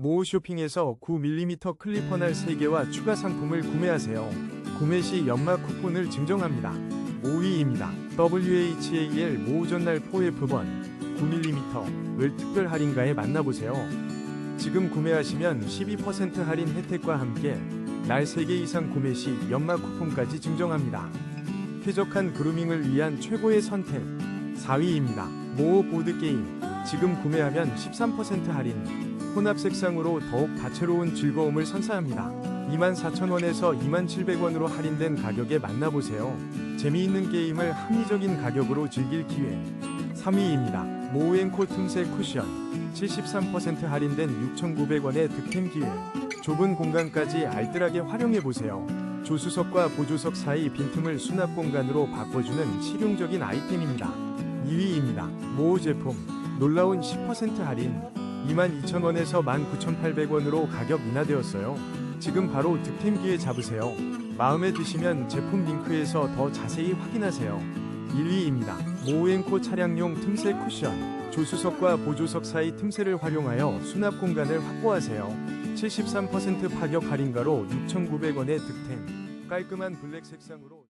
모우 쇼핑에서 9mm 클리퍼날 3개와 추가 상품을 구매하세요. 구매 시 연말 쿠폰을 증정합니다. 5위입니다. WHAL 모우 전날 4F번 9mm를 특별 할인가에 만나보세요. 지금 구매하시면 12% 할인 혜택과 함께 날 3개 이상 구매 시 연말 쿠폰까지 증정합니다. 쾌적한 그루밍을 위한 최고의 선택 4위입니다. 모어 보드게임 지금 구매하면 13% 할인 혼합 색상으로 더욱 다채로운 즐거움을 선사합니다. 24,000원에서 27,000원으로 할인된 가격에 만나보세요. 재미있는 게임을 합리적인 가격으로 즐길 기회 3위입니다. 모우앤코 틈새 쿠션 73% 할인된 6,900원의 득템 기회 좁은 공간까지 알뜰하게 활용해보세요. 조수석과 보조석 사이 빈틈을 수납 공간으로 바꿔주는 실용적인 아이템입니다. 2위입니다. 모우 제품 놀라운 10% 할인 22,000원에서 19,800원으로 가격 인하되었어요. 지금 바로 득템 기회 잡으세요. 마음에 드시면 제품 링크에서 더 자세히 확인하세요. 1위입니다. 모우앤코 차량용 틈새 쿠션 조수석과 보조석 사이 틈새를 활용하여 수납 공간을 확보하세요. 73% 파격 할인가로 6,900원의 득템 깔끔한 블랙 색상으로